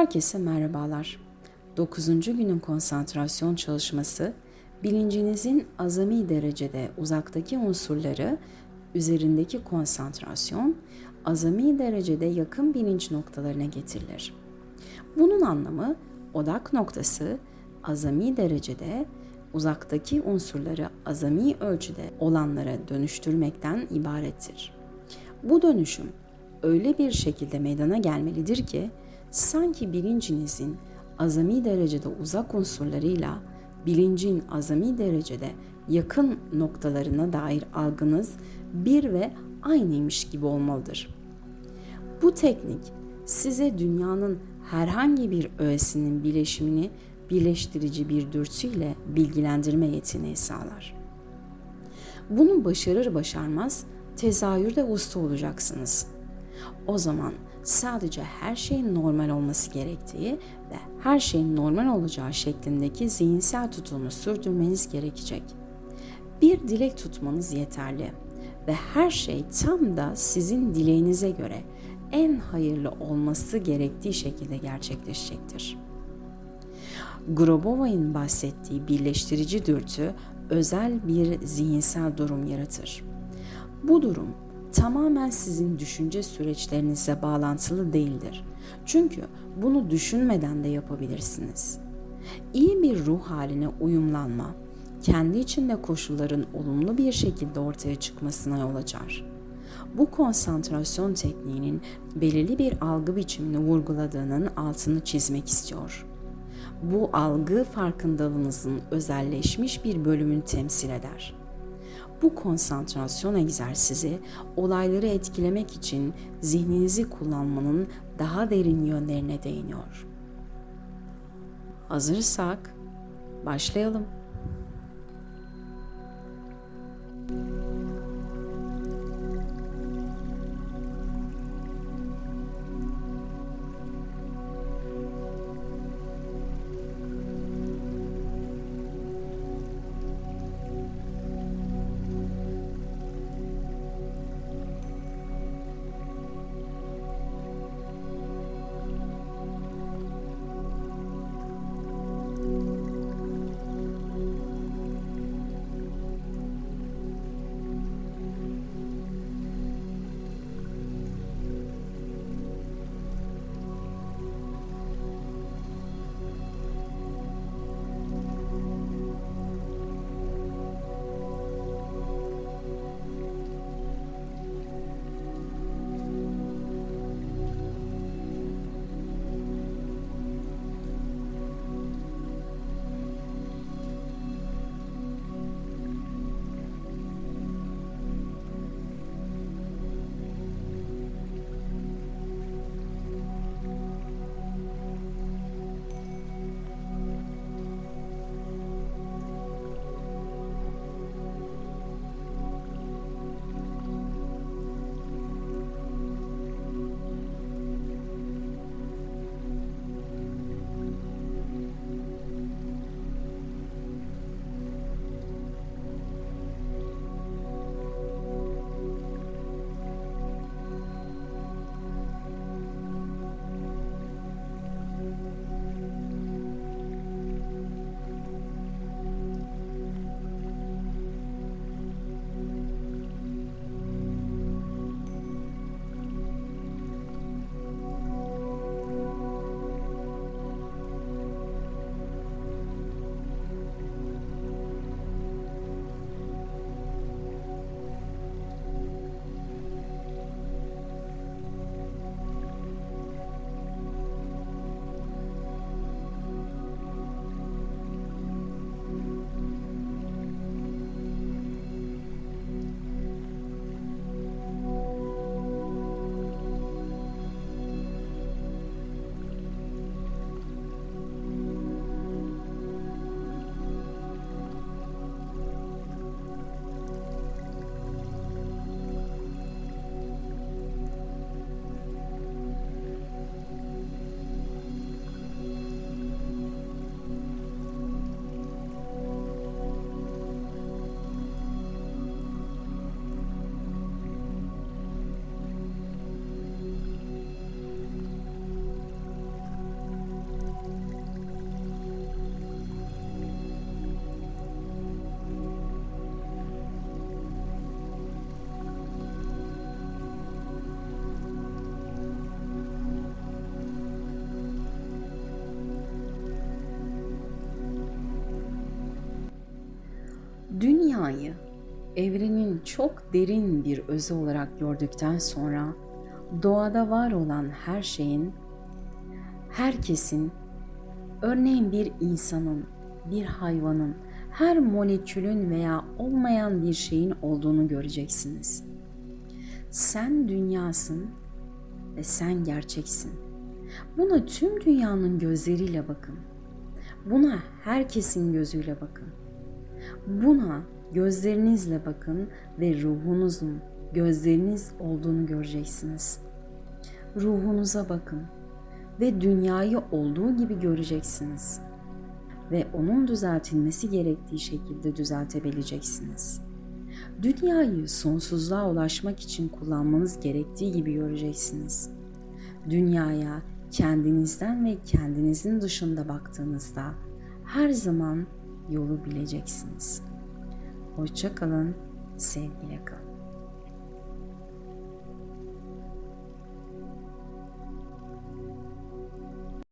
Herkese merhabalar. 9. günün konsantrasyon çalışması, bilincinizin azami derecede uzaktaki unsurları, üzerindeki konsantrasyon, azami derecede yakın bilinç noktalarına getirilir. Bunun anlamı odak noktası azami derecede uzaktaki unsurları azami ölçüde olanlara dönüştürmekten ibarettir. Bu dönüşüm öyle bir şekilde meydana gelmelidir ki sanki bilincinizin azami derecede uzak unsurlarıyla bilincin azami derecede yakın noktalarına dair algınız bir ve aynıymış gibi olmalıdır. Bu teknik size dünyanın herhangi bir öğesinin bileşimini birleştirici bir dürtüyle bilgilendirme yeteneği sağlar. Bunu başarır başarmaz tezahürde usta olacaksınız. O zaman sadece her şeyin normal olması gerektiği ve her şeyin normal olacağı şeklindeki zihinsel tutumu sürdürmeniz gerekecek. Bir dilek tutmanız yeterli ve her şey tam da sizin dileğinize göre en hayırlı olması gerektiği şekilde gerçekleşecektir. Grobova'nın bahsettiği birleştirici dürtü özel bir zihinsel durum yaratır. Bu durum tamamen sizin düşünce süreçlerinize bağlantılı değildir. Çünkü bunu düşünmeden de yapabilirsiniz. İyi bir ruh haline uyumlanma, kendi içinde koşulların olumlu bir şekilde ortaya çıkmasına yol açar. Bu konsantrasyon tekniğinin belirli bir algı biçimini vurguladığının altını çizmek istiyor. Bu algı farkındalığınızın özelleşmiş bir bölümünü temsil eder. Bu konsantrasyon egzersizi olayları etkilemek için zihninizi kullanmanın daha derin yönlerine değiniyor. Hazırsak başlayalım. Dünyayı evrenin çok derin bir özü olarak gördükten sonra doğada var olan her şeyin, herkesin, örneğin bir insanın, bir hayvanın, her molekülün veya olmayan bir şeyin olduğunu göreceksiniz. Sen dünyasın ve sen gerçeksin. Buna tüm dünyanın gözleriyle bakın. Buna herkesin gözüyle bakın. Buna gözlerinizle bakın ve ruhunuzun gözleriniz olduğunu göreceksiniz. Ruhunuza bakın ve dünyayı olduğu gibi göreceksiniz ve onun düzeltilmesi gerektiği şekilde düzeltebileceksiniz. Dünyayı sonsuzluğa ulaşmak için kullanmanız gerektiği gibi göreceksiniz. Dünyaya kendinizden ve kendinizin dışında baktığınızda her zaman yolu bileceksiniz. Hoşça kalın, sevgiyle kalın.